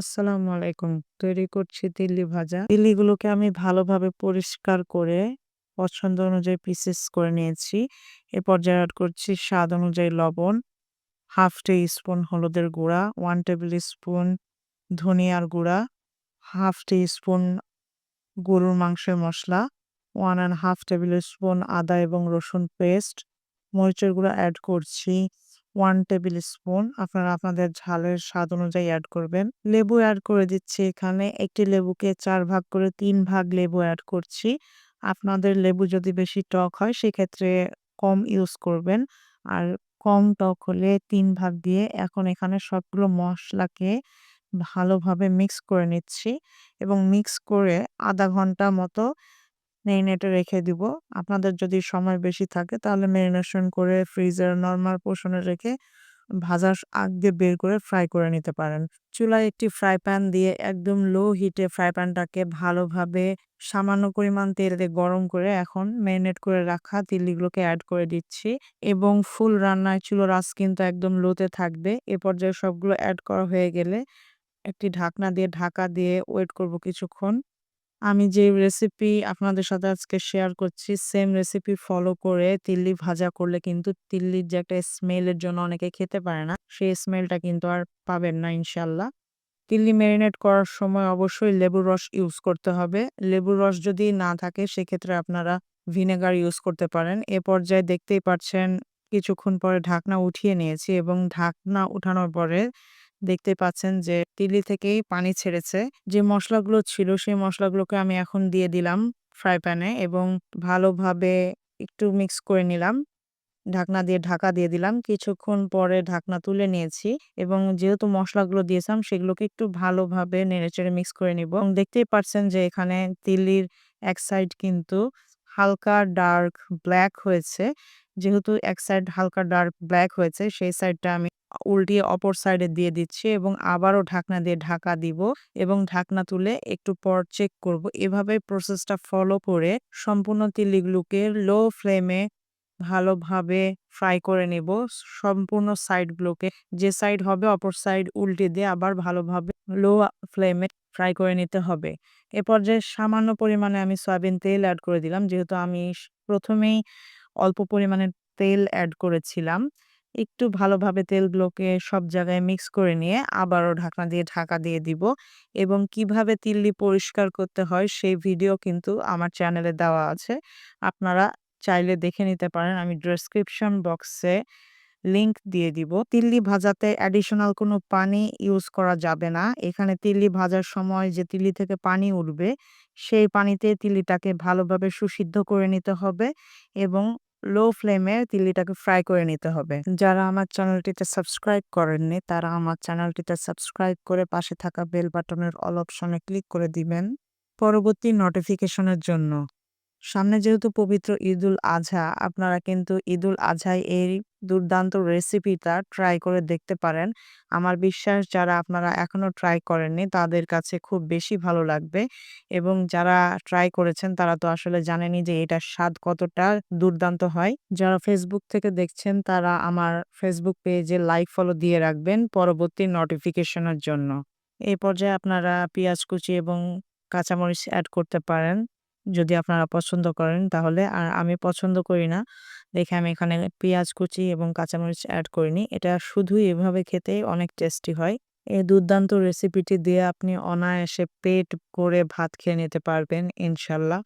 আসসালামু আলাইকুম। তৈরি করছি তিল্লি ভাজা। তিল্লিগুলোকে আমি ভালোভাবে পরিষ্কার করে পছন্দ অনুযায়ী পিসেস করে নিয়েছি। এ পর্যায়ে অ্যাড করছি স্বাদ অনুযায়ী লবণ, হাফ টি স্পুন হলুদের গুঁড়া, ওয়ান টেবিল স্পুন ধনিয়ার গুঁড়া, হাফ টি স্পুন গরুর মাংসের মশলা one and half tablespoon আদা এবং রসুন পেস্ট, মরিচের গুঁড়া অ্যাড করছি 1 টেবিল স্পুন। আপনারা আপনাদের ঝালের স্বাদ অনুযায়ী অ্যাড করবেন। লেবু অ্যাড করে দিচ্ছি এখানে। একটি লেবুকে চার ভাগ করে তিন ভাগ লেবু অ্যাড করছি। আপনাদের লেবু যদি বেশি টক হয়, সেক্ষেত্রে কম ইউজ করবেন। আর কম টক হলে তিন ভাগ দিয়ে এখন এখানে সবগুলো মশলাকে ভালোভাবে মিক্স করে নিচ্ছি এবং মিক্স করে আধা ঘণ্টা মতো মেরিনেটে রেখে দিব। আপনাদের যদি সময় বেশি থাকে, তাহলে মেরিনেশন করে ফ্রিজের নর্মাল পোর্শনে রেখে ভাজার আগ দিয়ে বের করে ফ্রাই করে নিতে পারেন। চুলায় একটি ফ্রাই প্যান দিয়ে একদম লো হিটে ফ্রাই প্যানটাকে ভালোভাবে সামান্য পরিমাণ তেল দিয়ে গরম করে এখন মেরিনেট করে রাখা তিল্লিগুলোকে অ্যাড করে দিচ্ছি এবং ফুল রান্নায় চুলোর আঁচ কিন্তু একদম লোতে থাকবে। এ পর্যায়ে সবগুলো অ্যাড করা হয়ে গেলে একটি ঢাকনা দিয়ে ঢাকা দিয়ে ওয়েট করব কিছুক্ষণ। আমি যে রেসিপি আপনাদের সাথে আজকে শেয়ার করছি সেম রেসিপি ফলো করে তিল্লি ভাজা করলে কিন্তু তিল্লির যে একটা স্মেলের জন্য অনেকে খেতে পারে না। সেই স্মেলটা কিন্তু আর পাবেন না ইনশাল্লাহ তিল্লি ম্যারিনেট করার সময় অবশ্যই লেবুর রস ইউজ করতে হবে। লেবুর রস যদি না থাকে, সেক্ষেত্রে আপনারা ভিনেগার ইউজ করতে পারেন। এ পর্যায়ে দেখতেই পাচ্ছেন, কিছুক্ষণ পরে ঢাকনা উঠিয়ে নিয়েছি এবং ঢাকনা উঠানোর পরে দেখতে পাচ্ছেন যে তিল্লি থেকেই পানি ছেড়েছে। যে মশলাগুলো ছিল, সেই মশলাগুলোকে আমি এখন দিয়ে দিলাম ফ্রাই প্যানে এবং ভালোভাবে একটু মিক্স করে নিলাম। ঢাকনা দিয়ে ঢাকা দিয়ে দিলাম। কিছুক্ষণ পরে ঢাকনা তুলে নিয়েছি এবং যেহেতু মশলাগুলো দিয়েছিলাম, সেগুলোকে একটু ভালোভাবে নেড়েচেড়ে মিক্স করে নিব। এবং দেখতেই পাচ্ছেন যে, এখানে তিল্লির এক সাইড কিন্তু হালকা ডার্ক ব্ল্যাক হয়েছে। যেহেতু এক সাইড হালকা ডার্ক ব্ল্যাক হয়েছে, সেই সাইডটা আমি উল্টিয়ে অপর সাইডে দিয়ে দিচ্ছি এবং আবারও ঢাকনা দিয়ে ঢাকা দিব এবং ঢাকনা তুলে একটু পর চেক করব। এভাবে প্রসেসটা ফলো করে সম্পূর্ণ তিলিগুলোকে লো ফ্লেমে ভালোভাবে ফ্রাই করে নেব। সম্পূর্ণ সাইডগুলোকে যে সাইড হবে অপর সাইড উল্টে দিয়ে আবার ভালোভাবে লো ফ্লেমে ফ্রাই করে নিতে হবে। এ পর্যায়ে সামান্য পরিমাণে আমি সয়াবিন তেল অ্যাড করে দিলাম। যেহেতু আমি প্রথমেই অল্প পরিমাণে তেল অ্যাড করেছিলাম। একটু ভালোভাবে তেলগুলোকে সব জায়গায় মিক্স করে নিয়ে আবারও ঢাকনা দিয়ে ঢাকা দিয়ে দিব এবং কীভাবে তিল্লি পরিষ্কার করতে হয় সেই ভিডিও কিন্তু আমার চ্যানেলে দেওয়া আছে। আপনারা চাইলে দেখে নিতে পারেন, আমি ডেসক্রিপশন বক্সে লিংক দিয়ে দিব। তিল্লি ভাজাতে অ্যাডিশনাল কোনো পানি ইউজ করা যাবে না। এখানে তিল্লি ভাজার সময় যে তিল্লি থেকে পানি উঠবে, সেই পানিতে তিল্লিটাকে ভালোভাবে সুসিদ্ধ করে নিতে হবে এবং লো ফ্লেমে তিল্লিটাকে ফ্রাই করে নিতে হবে। যারা আমার চ্যানেলটিতে সাবস্ক্রাইব করেননি, তারা আমার চ্যানেলটিতে সাবস্ক্রাইব করে পাশে থাকা বেল বাটনের অল অপশনে ক্লিক করে দিবেন। পরবর্তী নোটিফিকেশনের জন্য। সামনে যেহেতু পবিত্র ঈদুল আজহা আপনারা কিন্তু ঈদুল আজহায় এই দুর্দান্ত রেসিপিটা ট্রাই করে দেখতে পারেন। আমার বিশ্বাস যারা আপনারা এখনও ট্রাই করেননি, তাদের কাছে খুব বেশি ভালো লাগবে এবং যারা ট্রাই করেছেন, তারা তো আসলে জানেনই যে এটার স্বাদ কতটা দুর্দান্ত হয়। যারা ফেসবুক থেকে দেখছেন, তারা আমার ফেসবুক পেজে লাইক ফলো দিয়ে রাখবেন পরবর্তী নোটিফিকেশনের জন্য। এই পর্যায়ে আপনারা পেঁয়াজ কুচি এবং কাঁচামরিচ অ্যাড করতে পারেন। যদি আপনারা পছন্দ করেন তাহলে। আর আমি পছন্দ করি না, দেখে আমি এখানে পেঁয়াজ কুচি এবং কাঁচামরিচ অ্যাড করিনি। এটা শুধুই এভাবে খেতেই অনেক টেস্টি হয়। এই দুর্দান্ত রেসিপিটি দিয়ে আপনি অনায়াসে পেট করে ভাত খেয়ে নিতে পারবেন, ইনশাল্লাহ।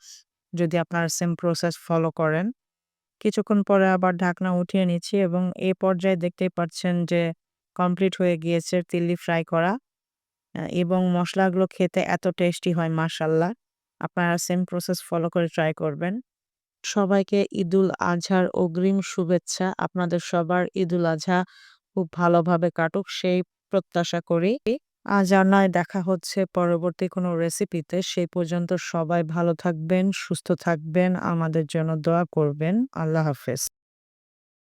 যদি আপনারা সেম প্রসেস ফলো করেন। কিছুক্ষণ পরে আবার ঢাকনা উঠিয়ে নিচ্ছি এবং এ পর্যায়ে দেখতেই পাচ্ছেন যে কমপ্লিট হয়ে গিয়েছে তিল্লি ফ্রাই করা। এবং মশলাগুলো খেতে এত টেস্টি হয় মার্শাল্লাহ আপনারা সেম প্রসেস ফলো করে ট্রাই করবেন। সবাইকে ঈদুল আজহার অগ্রিম শুভেচ্ছা। আপনাদের সবার ঈদুল আজহা খুব ভালোভাবে কাটুক, সেই প্রত্যাশা করি। আজ আর নয়, দেখা হচ্ছে পরবর্তী কোনো রেসিপিতে সেই পর্যন্ত সবাই ভালো থাকবেন, সুস্থ থাকবেন। আমাদের জন্য দোয়া করবেন। আল্লাহ হাফেজ।